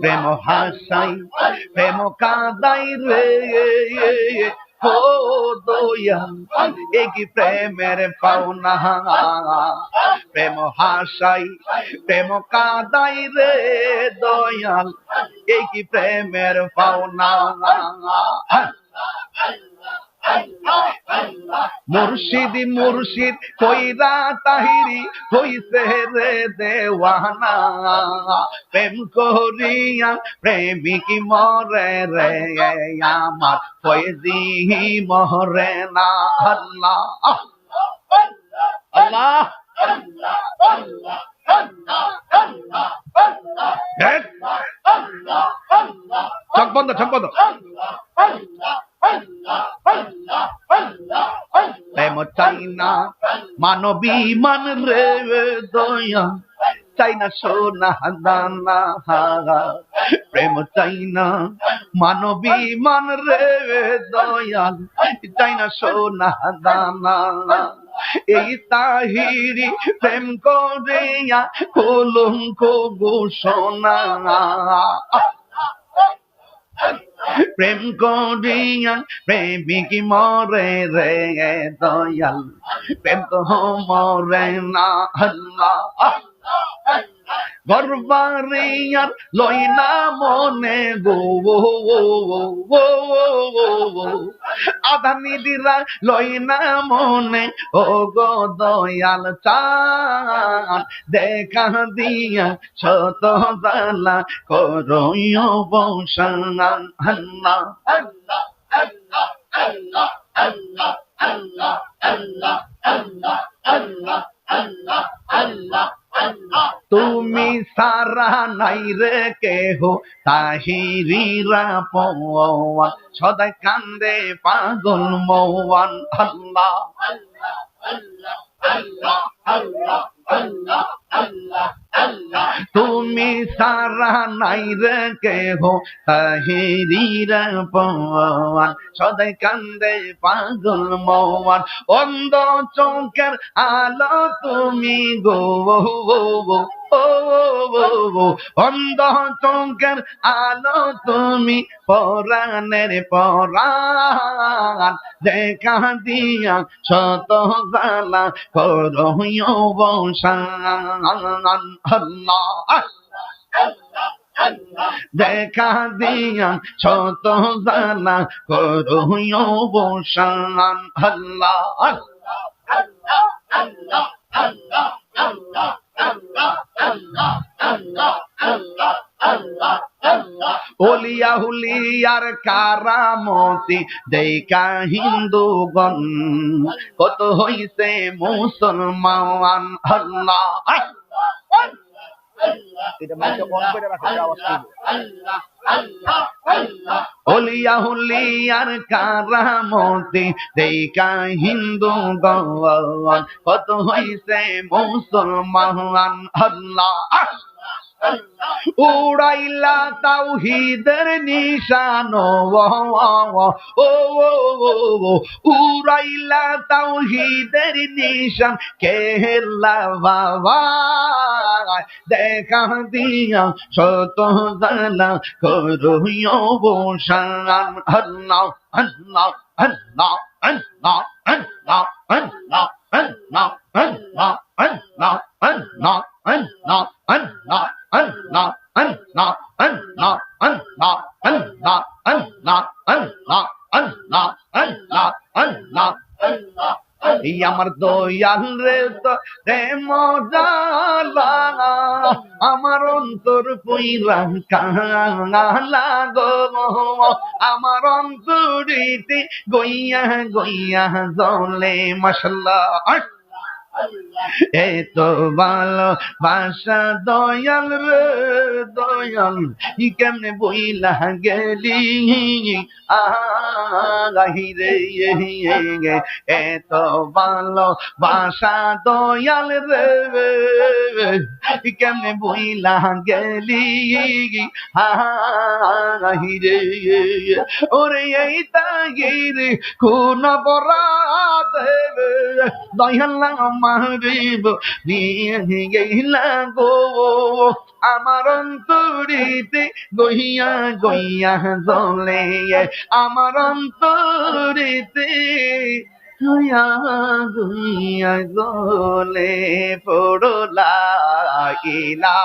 প্রেম হাসাই, প্রেম কাদাই রে ও দয়াল, এ কি প্রেমের পাওনা? প্রেম হাসাই, প্রেম কাদাই রে, দয়াল, এ কি প্রেমের পাওনা? মুর্শিদ মুর্শিদ, কইরা তাহিরি হইছে রে দেওয়ানা। প্রেম করিয়া প্রেমিক মরে রে আমার ফয়জি মরে না। আল্লাহ। আল্লাহ। চক বন্ধ চক বন্ধ প্রেম চাই না মানবী মান রে দয়া, চাই না সোনা, দানা প্রেম চাই না। মানবী মান রে দয়াল চাই না সোনা, দানা। এই তাহিরি প্রেম করিয়া কলঙ্ক ঘোষণা। প্রেম করিয়া প্রেমিক মরে রে দয়াল। প্রেম তো মরে না আল্লাহ। গর্বারিয়ার লই না মনে গো আধানি দিরা লই না মনে ও গো দয়াল চান দেখা দিয়া শত জালা করয় বসান আল্লাহ আল্লাহ আল্লাহ আল্লাহ আল্লাহ আল্লাহ আল্লাহ আল্লাহ আল্লাহ আল্লাহ আল্লাহ তুমি সারা নাই রে কেহ তাহিরিরা পওয়ান সদাই কান্দে পাগল মৌয়ান আল্লাহ। তুমি সারা নাই রে কেহ তাহিরিরা পওয়ান সদাই কান্দে পাগল মৌয়ান অন্ধ চৌকের আলো তুমি গো। অন্ধ চৌকের আলো তুমি পরাণের পরাণ। দেখা দিয়া শত গালা করহিও বসান আল্লাহ দেখা দিয়া শত জানা করহিও বসান আল্লাহ আল্লাহ আল্লাহ আল্লাহ আল্লাহ ওলিয়া হুলিয়ার কারামতি দেখা হিন্দুগণ কত হইছে মুসলমান আল্লাহ। এটা মাইকে অন করে রাখো আওয়াজ অলিয়া হুলিয়ার কারামতি দেখা হিন্দু গণ। কত হইছে মুসলমান আল্লাহ। উড়াইলা তাওহিদের নিশান ও উড়াইলা তাওহিদের নিশান কেলা বাবা দেখা দিয়া শত জানা করুয় বসান আল্লাহ আল্লাহ আমার আমার অন্তর আমার অন্তরিতে গইয়া গইয়া জলে মশলা এ তো ভালো বাসা দয়াল রে, দয়াল কেমনে বইলা গেলি? আহি রে এ তো ভালো বাসা দয়াল রে কেমনে বইলা গেলি? আহি রে ওরে এই তাগির কোন বরাদ দয়াল মারিব নিয়ে গো। আমার অন্তরিতে গইয়া গইয়া জলে আমার অন্তরিতে গইয়া গইয়া জলে পড়লা ইলা